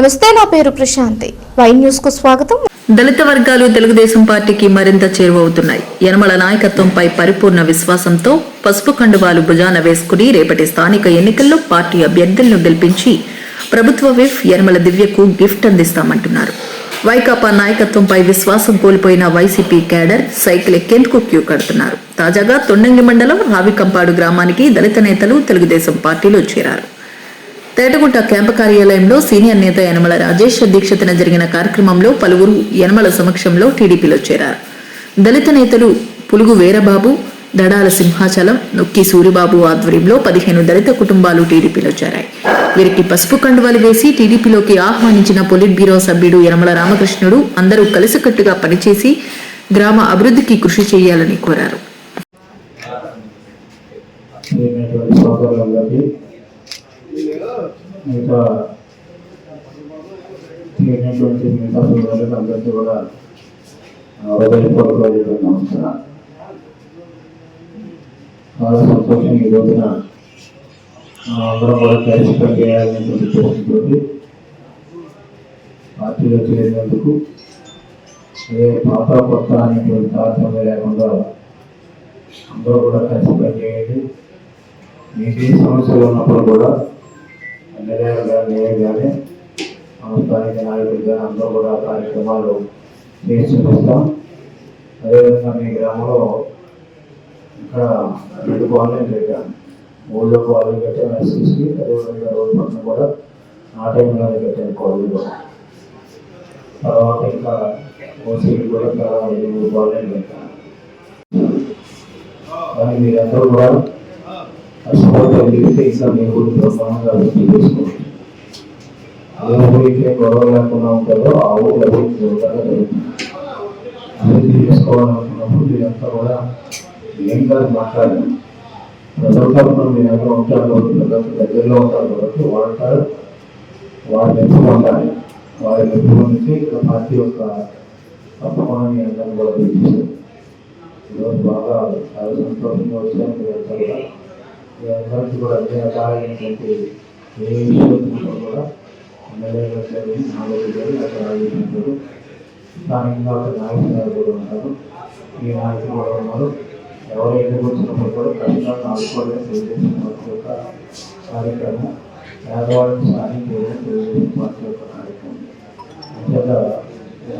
నమస్తే నా పేరు ప్రశాంతి. వై న్యూస్కు స్వాగతం. దళిత వర్గాలు తెలుగుదేశం పార్టీకి మరింత చేరువవుతున్నాయి. యనమల నాయకత్వంపై పరిపూర్ణ విశ్వాసంతో పసుపు కండువాలు భుజాన వేసుకుని రేపటి స్థానిక ఎన్నికల్లో పార్టీ అభ్యర్థులను గెలిపించి ప్రభుత్వ విఫ్ యనమల దివ్యకు గిఫ్ట్ అందిస్తామంటున్నారు. వైకాపా నాయకత్వంపై విశ్వాసం కోల్పోయిన వైసీపీ క్యాడర్ సైకిల్ ఎక్కేందుకు క్యూ కడుతున్నారు. తాజాగా తొండంగి మండలం రావికంపాడు గ్రామానికి దళిత నేతలు తెలుగుదేశం పార్టీలో చేరారు. తేటగుంట క్యాంపు కార్యాలయంలో సీనియర్ నేత యనమల రాజేష్ అధ్యక్షతన జరిగిన కార్యక్రమంలో పలువురు యనమల సమక్షంలో టీడీపీలో చేరారు. దళిత నేతలు పులుగు వీరబాబు దడాల సింహాచలం నొక్కి సూరిబాబు ఆధ్వర్యంలో పదిహేను దళిత కుటుంబాలు టీడీపీలో చేరాయి. వీరికి పసుపు కండువాలు వేసి టీడీపీలోకి ఆహ్వానించిన పొలిట్ బ్యూరో సభ్యుడు యనమల రామకృష్ణుడు అందరూ కలిసికట్టుగా పనిచేసి గ్రామ అభివృద్ధికి కృషి చేయాలని కోరారు. మిగతా తిరిగినటువంటి మిగతా సోదరులకు అందరికీ కూడా హృదయపూర్వక నమస్కారం చాలా సంతోషం ఈ రోజున అందరం కూడా కలిసి పనిచేయాలనేటువంటి ఉద్దేశంతో పార్టీలో చేరినందుకు ఏ పాత కొత్త అనేటువంటి తారతమ్యం లేకుండా అందరూ కూడా కలిసి పనిచేయండి. మీకు సమస్యలు ఉన్నప్పుడు కూడా ఎమ్మెల్యే కానీ నేను కానీ స్థానిక నాయకులు కానీ అందరూ కూడా కార్యక్రమాలు చేసి చూపిస్తాం అదేవిధంగా మీ గ్రామంలో ఇక్కడ రెండు కాలనీ పెట్టాను ఊళ్ళో కాలనీ కట్టాను ఎస్సీస్కి అదేవిధంగా రోడ్డు పక్కన కూడా ఆ టైంలోనే కట్టాను కాలనీలో. తర్వాత ఇంకా ఓసీలు కూడా ఇంకా ఐదు మూడు కాలనీలు పెట్టాను కానీ మీరందరూ కూడా కష్టపడి అభివృద్ధి గొడవ లేకుండా ఉంటుందో ఆ ఊరికి అభివృద్ధి జరుగుతుందో మీరంతా కూడా ఏం కాదు మాట్లాడాలి ప్రజల మీరు ఉంటారు కాబట్టి దగ్గరలో ఉంటారు కాబట్టి వాడతారు వారు మెచ్చుకుంటారు వారి మెప్పు నుంచి ఇక్కడ పార్టీ యొక్క తప్పకుండా మీ కూడా ఈరోజు బాగా చాలా సంతోషంగా వచ్చాను అందరికీ కూడా అన్ని రకాలైనటువంటి కూడా ఎమ్మెల్యే గారు నాలుగు గారు అక్కడ ఆలోచించారు స్థానికంగా ఒక నాయకులు గారు కూడా ఉన్నారు. ఈ నాయకులు కూడా ఉన్నారు. ఎవరు ఎన్నిక వచ్చినప్పుడు కూడా కష్టాలను ఆదుకోవడం తెలుగుదేశం పార్టీ యొక్క కార్యక్రమం పేదవాళ్ళని సాయం చేయడం తెలుగుదేశం పార్టీ యొక్క కార్యక్రమం. అంతేగా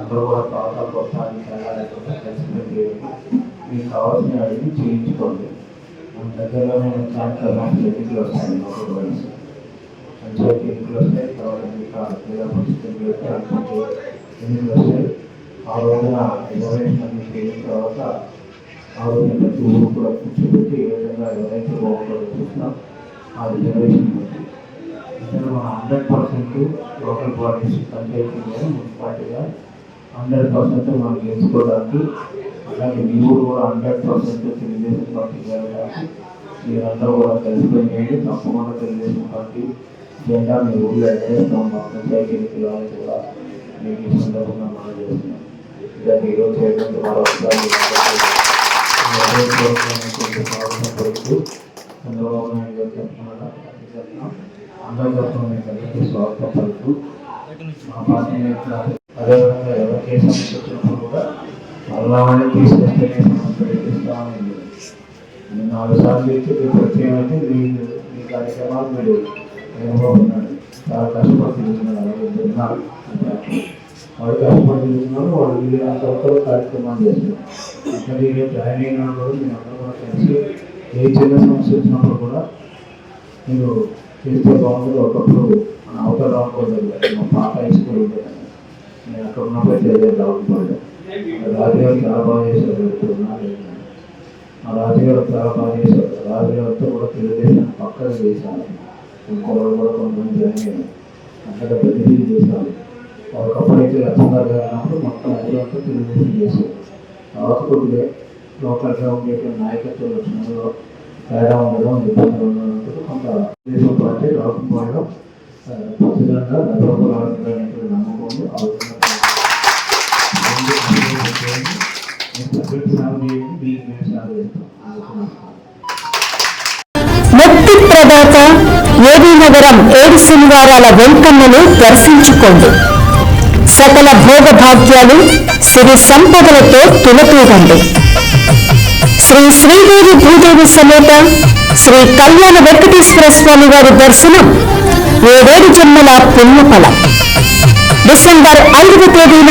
అందరూ కూడా పాత గొప్ప అని తేడా లేకుండా కలిసి పనిచేయండి మీకు కావాల్సిన అడిగి చేయించుకోండి. మన దగ్గరలోనే కార్యక్రమాలు ఎన్నికలు వస్తాయి లోకల్ వైస్ పంచాయతీ ఎన్నికలు వస్తాయి తర్వాత ఇంకా క్రీడా పరిస్థితి ఎన్నికలు వస్తాయి ఆ రోజున రిజర్వేషన్ అన్ని చేసిన తర్వాత ఆ రోజున ప్రతి ఊరు కూడా కూర్చోబెట్టి ఏ విధంగా ఎవరైతే బాగుంటుందో చూసినా ఆ రిజర్వేషన్ బట్టి. ఇక్కడ మన hundred percent local bodies panchayat మున్సిపాలిటీగా hundred percent మనం గెలుచుకోవడానికి అలాగే మీ ఊరు కూడా హండ్రెడ్ పర్సెంట్ తెలుగుదేశం పార్టీ మీరందరూ కూడా కలిసిపోయి చేయండి తప్పకుండా తెలుగుదేశం పార్టీ జెండా మీ ఊళ్ళో ఎక్కడేస్తాం మా పంచాయతీ ఎన్నికలు అనేది కూడా మీకు ఈ సందర్భంగా మనం చేస్తున్నాం. ఇలాంటి ఈరోజు చేయడానికి మరొకసారి చంద్రబాబు నాయుడు గారు చెప్తున్నారా అందరి అందరికీ స్వాగతం పలుకుతూ మా పార్టీ అదేవిధంగా ఎవరికి ఏ సమస్య తీసుకొస్తే కూడా మళ్ళా పెట్టిస్తామని నేను నాలుగు సార్లు ఇచ్చి ప్రత్యేకం అయితే మీ మీ కార్యక్రమాలు మీరు నిర్వహిస్తున్నాడు చాలా కష్టపడి తిరుగుతున్నారు అలాగే ఉన్నారు. వాళ్ళు కష్టపడి తిరుగుతున్నారు వాళ్ళు వీళ్ళంత వరకు కార్యక్రమాలు చేస్తున్నారు. ఇక్కడ మీరు జాయిన్ అయిన వాళ్ళు కూడా మీరు అందరూ కూడా కలిసి ఏ చిన్న సమస్య వచ్చినప్పుడు కూడా మీరు చేస్తే బాగుంటుంది. ఒకప్పుడు మన అవతల రావకూడదు మా పాత హై స్కూల్ ఉంటుంది నేను అక్కడ ఉన్నప్పుడు తెలియదు రావకూడదు రాజుగారు చాలా బాగా మా రాజుగారు రాజుగారితో కూడా తెలుగుదేశం పక్కన చేశాను ఇంకోళ్ళు కూడా కొంతమంది జాయిన్ అయ్యారు. అక్కడ ప్రతిదీ చేశాను ఒకప్పుడు అయితే లక్ష్మణ్ గారు అన్నప్పుడు మొత్తం ఊరంతా తెలుగుదేశం చేశారు. తర్వాత కొద్దిగా లోకల్గా ఉండే నాయకత్వ లక్షణంలో తేడా ఉండడం ఇబ్బంది ఉండడం కొంత దేశం పార్టీ రాకపోవడం ఖచ్చితంగా నమ్మకం ఆ విధంగా తర్వాత ఏబీ నగరం ఏడు శనివారాల వెంకన్నను దర్శించుకోండి. సకల భోగభాగ్యాలు సిరి సంపదలతో తులతూగండి. శ్రీ శ్రీదేవి భూదేవి సమేత శ్రీ కళ్యాణ వెంకటేశ్వర స్వామి వారి దర్శనం ఏడేడు జన్మల పుణ్యఫలం. డిసెంబర్ ఐదవ తేదీన